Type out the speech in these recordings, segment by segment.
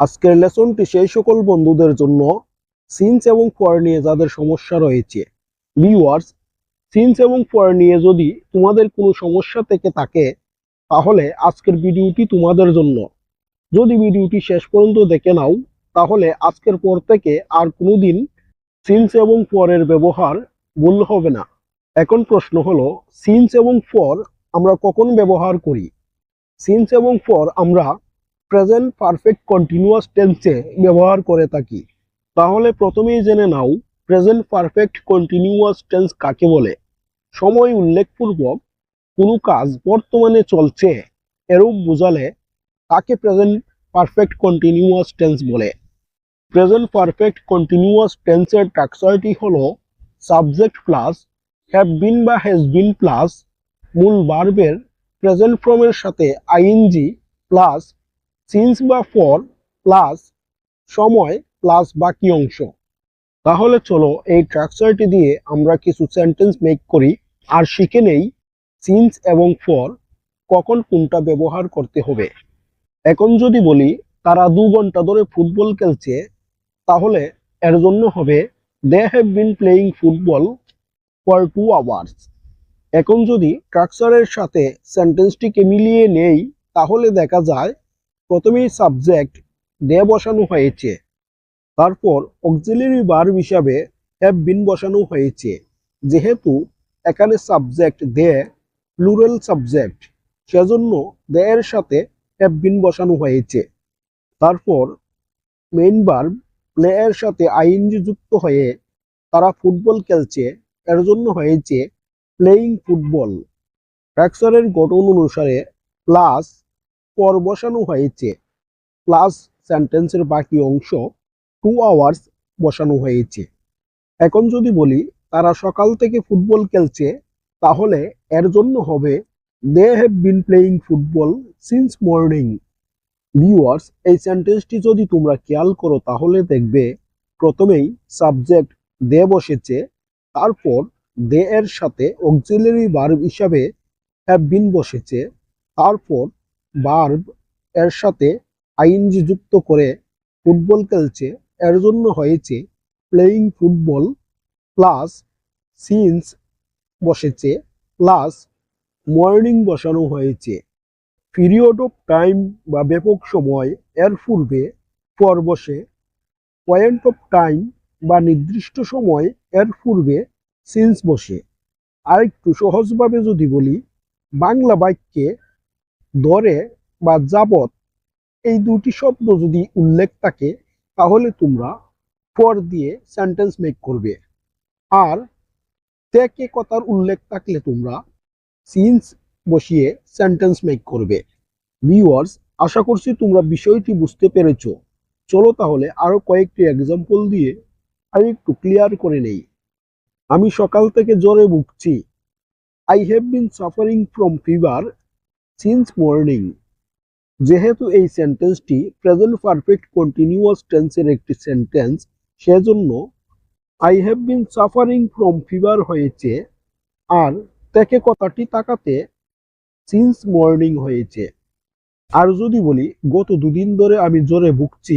আজকের লেসনটি সেই সকল বন্ধুদের জন্য সিন্স এবং ফর নিয়ে যাদের সমস্যা রয়েছে। ভিউয়ার্স, সিন্স এবং ফর নিয়ে যদি তোমাদের কোনো সমস্যা থেকে থাকে, তাহলে আজকের ভিডিওটি তোমাদের জন্য। যদি ভিডিওটি শেষ পর্যন্ত দেখে নাও, তাহলে আজকের পর থেকে আর কোনোদিন সিন্স এবং ফরের ব্যবহার ভুল হবে না। এখন প্রশ্ন হলো, সিন্স এবং ফর আমরা কখন ব্যবহার করি? সিন্স এবং ফর আমরা প্রেজেন্ট পারফেক্ট কন্টিনিউয়াস টেন্সে ব্যবহার করে থাকি। তাহলে প্রথমেই জেনে নাও প্রেজেন্ট পারফেক্ট কন্টিনিউয়াস টেন্স কাকে বলে? সময় উল্লেখপূর্বক কোনো কাজ বর্তমানে চলছে, এরূপ বোঝালে তাকে প্রেজেন্ট পারফেক্ট কন্টিনিউয়াস টেন্স বলে। প্রেজেন্ট পারফেক্ট কন্টিনিউয়াস টেন্সের ট্রাকচারটি হল সাবজেক্ট প্লাস হ্যাভ বিন বা হ্যাজ বিন প্লাস মূল বার্বের প্রেজেন্ট ফর্মের সাথে আইএনজি প্লাস সিন্স বা ফর প্লাস সময় প্লাস বাকি অংশ। তাহলে চলো এই স্ট্রাকচারটি দিয়ে আমরা কিছু সেন্টেন্স মেক করি আর শিখে নেই সিন্স এবং ফর কখন কোনটা ব্যবহার করতে হবে। এখন যদি বলি তারা দু ঘণ্টা ধরে ফুটবল খেলছে, তাহলে এর জন্য হবে they have been playing football for two hours এখন যদি স্ট্রাকচারের সাথে সেন্টেন্সটিকে মিলিয়ে নেই, তাহলে দেখা যায় প্রথমেই সাবজেক্ট দে বসানো হয়েছে। তারপর অক্সিলারি ভার্ব হিসাবে হ্যাভ বিন বসানো হয়েছে। যেহেতু এখানে সাবজেক্ট দে প্লুরাল সাবজেক্ট সেজন্য দে এর সাথে হ্যাভ বিন বসানো হয়েছে। তারপর মেইন ভার্ব প্লে এর সাথে আইএনজি যুক্ত হয়ে তারা ফুটবল খেলছে, এর জন্য হয়েছে প্লেয়িং ফুটবল ট্রাকচারের গঠন অনুসারে প্লাস পর বসানো হয়েছে। প্লাস সেন্টেন্সের বাকি অংশ টু আওয়ার্স বসানো হয়েছে। এখন যদি বলি, তারা সকাল থেকে ফুটবল খেলছে, তাহলে এর জন্য হবে they have been playing football since morning viewers এই সেন্টেন্সটি যদি তোমরা খেয়াল করো, তাহলে দেখবে, প্রথমেই সাবজেক্ট দে বসেছে, তারপর দে এর সাথে অক্সিলারি ভার্ব হিসাবে হ্যাভ বিন বসেছে, তারপর ভার্ব এর সাথে আইএনজি যুক্ত করে ফুটবল খেলছে। এর জন্য হয়েছে প্লেয়িং ফুটবল প্লাস সিন্স বসেছে প্লাস মর্নিং বসানো হয়েছে। পিরিয়ড অফ টাইম বা ব্যাপক সময় এর পূর্বে পর বসে। পয়েন্ট অফ টাইম বা নির্দিষ্ট সময় এর পূর্বে সিন্স বসে। আরেকটু সহজভাবে যদি বলি, বাংলা বাক্যে ধরে বা যাবত এই দুটি শব্দ যদি উল্লেখ থাকে, তাহলে তোমরা ফর দিয়ে সেন্টেন্স মেক করবে। আর থেকে কথার উল্লেখ থাকলে তোমরা সিন্স বসিয়ে সেন্টেন্স মেক করবে। ভিউয়ার্স আশা করছি তোমরা বিষয়টি বুঝতে পেরেছ। চলো তাহলে আরও কয়েকটি এক্সাম্পল দিয়ে আমি একটু ক্লিয়ার করে নেই। আমি সকাল থেকে জ্বরে ভুগছি। I have been suffering from fever since morning যেহেতু এই সেন্টেন্সটি প্রেজেন্ট পারফেক্ট কন্টিনিউয়াস টেন্সের একটি সেন্টেন্স সেজন্য I have been suffering from fever হয়েছে আর থেকে কথাটি তাকাতে সিন্স মর্নিং হয়েছে। আর যদি বলি, গত দুদিন ধরে আমি জ্বরে ভুগছি,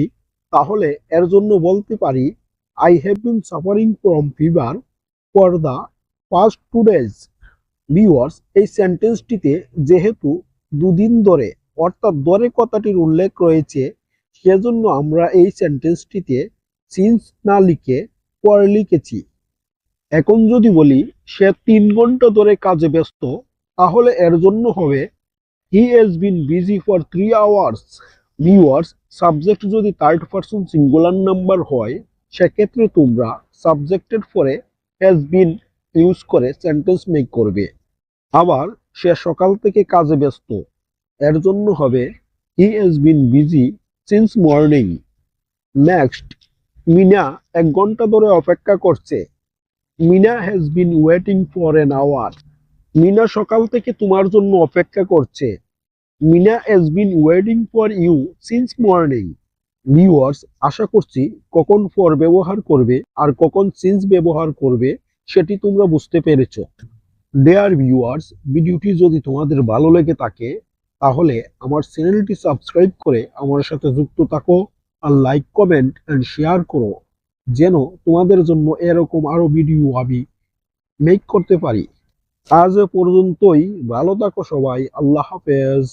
তাহলে এর জন্য বলতে পারি I have been suffering from fever for the first two days viewers এই সেন্টেন্সটিতে যেহেতু দুদিন ধরে, অর্থাৎ দরে কথাটির উল্লেখ রয়েছে, সেজন্য আমরা এই সেন্টেন্সটিতে সিন্স না লিখে পর লিখেছি। এখন যদি বলি, সে তিন ঘণ্টা ধরে কাজে ব্যস্ত, তাহলে এর জন্য হবে he has been busy for three hours viewers subject যদি থার্ড পার্সন সিঙ্গুলার নাম্বার হয়, সেক্ষেত্রে তোমরা সাবজেক্টের পরে হ্যাজ বিন ইউজ করে সেন্টেন্স মেক করবে। আবার সে সকাল থেকে কাজে ব্যস্ত। এর জন্য হবে he has been busy since morning next Mina এক ঘণ্টা ধরে অপেক্ষা করছে। Mina has been waiting for an hour Mina সকাল থেকে তোমার জন্য অপেক্ষা করছে। Mina has been waiting for you since morning viewers আশা করছি কখন ফর ব্যবহার করবে আর কখন সিন্স ব্যবহার করবে, সেটি তোমরা বুঝতে পেরেছ। ডেয়ার ভিউয়ার্স ভিডিওটি যদি তোমাদের ভালো লেগে থাকে, তাহলে আমার চ্যানেলটি সাবস্ক্রাইব করে আমার সাথে যুক্ত থাকো আর লাইক কমেন্ট অ্যান্ড শেয়ার করো, যেন তোমাদের জন্য এরকম আরও ভিডিও আমি মেক করতে পারি। আজ পর্যন্তই, ভালো থাকো সবাই, আল্লাহ হাফেজ।